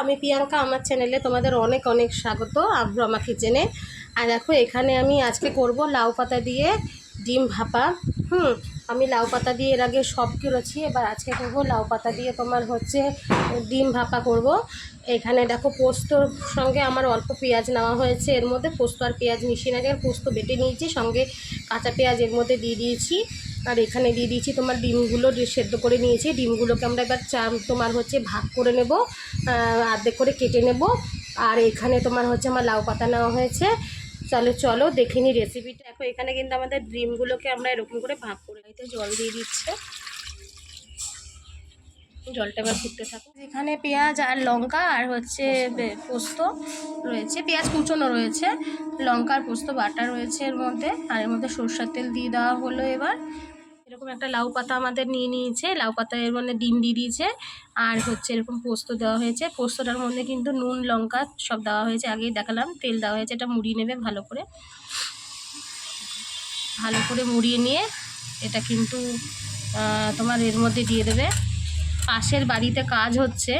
আমি প্রিয়াঙ্কা, আমার চ্যানেলে তোমাদের অনেক অনেক স্বাগত। আব্রমা কিচেনে আর দেখো, এখানে আমি আজকে করব লাউ পাতা দিয়ে ডিম ভাপা। হুম, আমি লাউ পাতা দিয়ে এর আগে সব কিনেছি এবার আজকে করব লাউ পাতা দিয়ে তোমার হচ্ছে ডিম ভাপা করব। এখানে দেখো, পোস্তর সঙ্গে আমার অল্প পেঁয়াজ নেওয়া হয়েছে। এর মধ্যে পোস্ত আর পেঁয়াজ মিশিয়ে না পোস্ত বেটে নিয়েছি। সঙ্গে কাঁচা পেঁয়াজ এর মধ্যে দিয়ে দিয়েছি। আর এখানে দিয়ে দিয়েছি তোমার ডিমগুলো সেদ্ধ করে নিয়েছি। ডিমগুলোকে আমরা এবার চা তোমার হচ্ছে ভাগ করে নেব আর্ধেক করে কেটে নেব। আর এখানে তোমার হচ্ছে আমার লাউ পাতা নেওয়া হয়েছে। চলো চলো দেখে নিই রেসিপিটা দেখো, এখানে কিন্তু আমাদের ডিমগুলোকে আমরা এরকম করে ভাগ করে এতে জল দিয়ে দিচ্ছে। জলটা এবার ফুটতে থাকো এখানে পেঁয়াজ আর লঙ্কা আর হচ্ছে পোস্ত রয়েছে। পেঁয়াজ কুচোনো রয়েছে, লঙ্কা আর পোস্ত বাটা রয়েছে এর মধ্যে। আর এর মধ্যে সরষের তেল দিয়ে দেওয়া হলো এবার। এরকম একটা লাউ পাতা আমাদের নিয়ে নিয়েছে। লাউ পাতা এর মধ্যে ডিম দিয়ে দিয়েছে আর হচ্ছে এরকম পোস্ত দেওয়া হয়েছে। পোস্তটার মধ্যে কিন্তু নুন, লঙ্কা সব দেওয়া হয়েছে। আগেই দেখালাম, তেল দেওয়া হয়েছে। এটা মুড়িয়ে নেবে ভালো করে। ভালো করে মুড়িয়ে নিয়ে এটা কিন্তু তোমার এর মধ্যে দিয়ে দেবে। পাশের বাড়িতে কাজ হচ্ছে,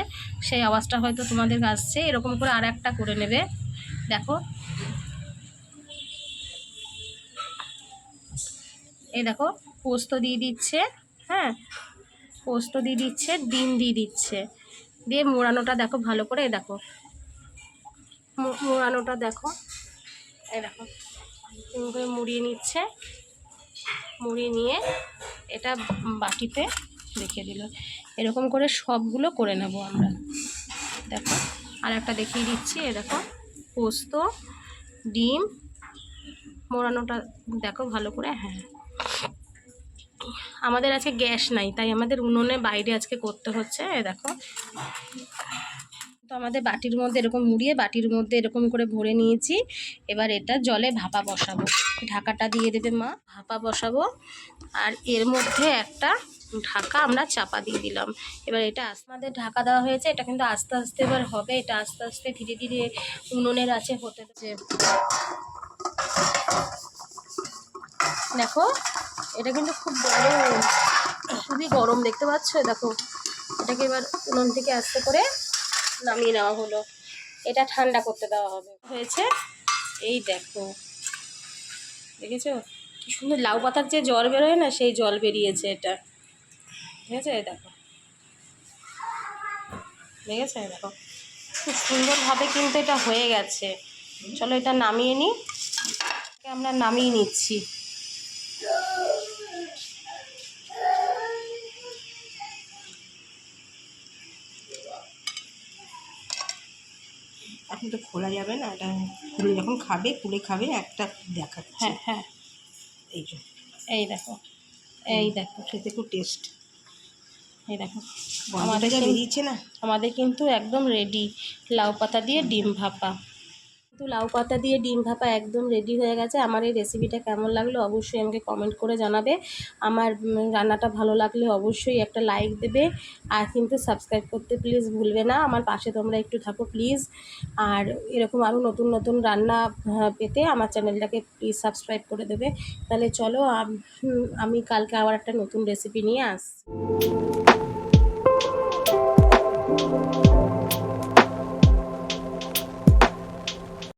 সেই আওয়াজটা হয়তো তোমাদের আসছে। এরকম করে আর একটা করে নেবে। দেখো। এই দেখো, পোস্ত দিয়ে দিচ্ছে হ্যাঁ? পোস্ত দিয়ে দিচ্ছে, ডিম দিয়ে দিচ্ছে। দিয়ে মোড়ানোটা দেখো ভালো করে, এই দেখো। মোড়ানোটা দেখো, এই দেখো। করে মুড়িয়ে নিচ্ছে। মুড়িয়ে নিয়ে এটা বাটিতে রেখে দিল। এরকম করে সবগুলো করে নেব আমরা। দেখো, আর একটা দেখিয়ে দিচ্ছি এ দেখো। পোস্ত, ডিম, মোড়ানোটা দেখো ভালো করে হ্যাঁ। আমাদের আজকে গ্যাস নাই, তাই আমাদের উনুনে বাইরে আজকে করতে হচ্ছে দেখো। তো আমাদের বাটির মধ্যে এরকম মুড়িয়ে বাটির মধ্যে এরকম করে ভরে নিয়েছি। এবার এটা জলে ভাপা বসাবো। ঢাকাটা দিয়ে দেবে মা, ভাপা বসাবো। আর এর মধ্যে একটা ঢাকা আমরা চাপা দিয়ে দিলাম। এবার এটা আমাদের ঢাকা দেওয়া হয়েছে, এটা কিন্তু আস্তে আস্তে এবার হবে, এটা আস্তে আস্তে ধীরে ধীরে উনুনের আছে হতে। দেখো এটা কিন্তু খুব গরম খুবই গরম, দেখতে পাচ্ছ? দেখো, এটাকে এবার উনুন থেকে আস্তে করে নামিয়ে নেওয়া হলো। এটা ঠান্ডা করতে দেওয়া হবে। হয়েছে? এই দেখো। দেখেছ? কি সুন্দর লাউ পাতার যে জল বেরোয় না, সেই জল বেরিয়েছে এটা। ঠিক আছে দেখো। দেখেছে? দেখো। খুব সুন্দরভাবে কিন্তু এটা হয়ে গেছে। চলো এটা নামিয়ে নিই। আমরা নামিয়ে নিচ্ছি। এখন তো খোলা যাবে না এটা খুলে যখন খাবে খুলে খাবে একটা দেখা হ্যাঁ হ্যাঁ। এই যে। এই দেখো এই দেখো। খেতে খুব টেস্ট এই দেখো। আমাদের যা বেরিয়েছে না। আমাদের কিন্তু একদম রেডি লাউ পাতা দিয়ে ডিম ভাপা। কিন্তু লাউ পাতা দিয়ে ডিম ভাপা একদম রেডি হয়ে গেছে। আমার এই রেসিপিটা কেমন লাগল অবশ্যই আমাকে কমেন্ট করে জানাবে। আমার রান্নাটা ভালো লাগলে অবশ্যই একটা লাইক দেবে। আর কিন্তু সাবস্ক্রাইব করতে প্লিজ ভুলবে না। আমার পাশে তোমরা একটু থাকো প্লিজ আর এরকম আরও নতুন নতুন রান্না পেতে আমার চ্যানেলটাকে প্লিজ সাবস্ক্রাইব করে দেবে। তাহলে চলো, আমি কালকে আবার একটা নতুন রেসিপি নিয়ে আসছি।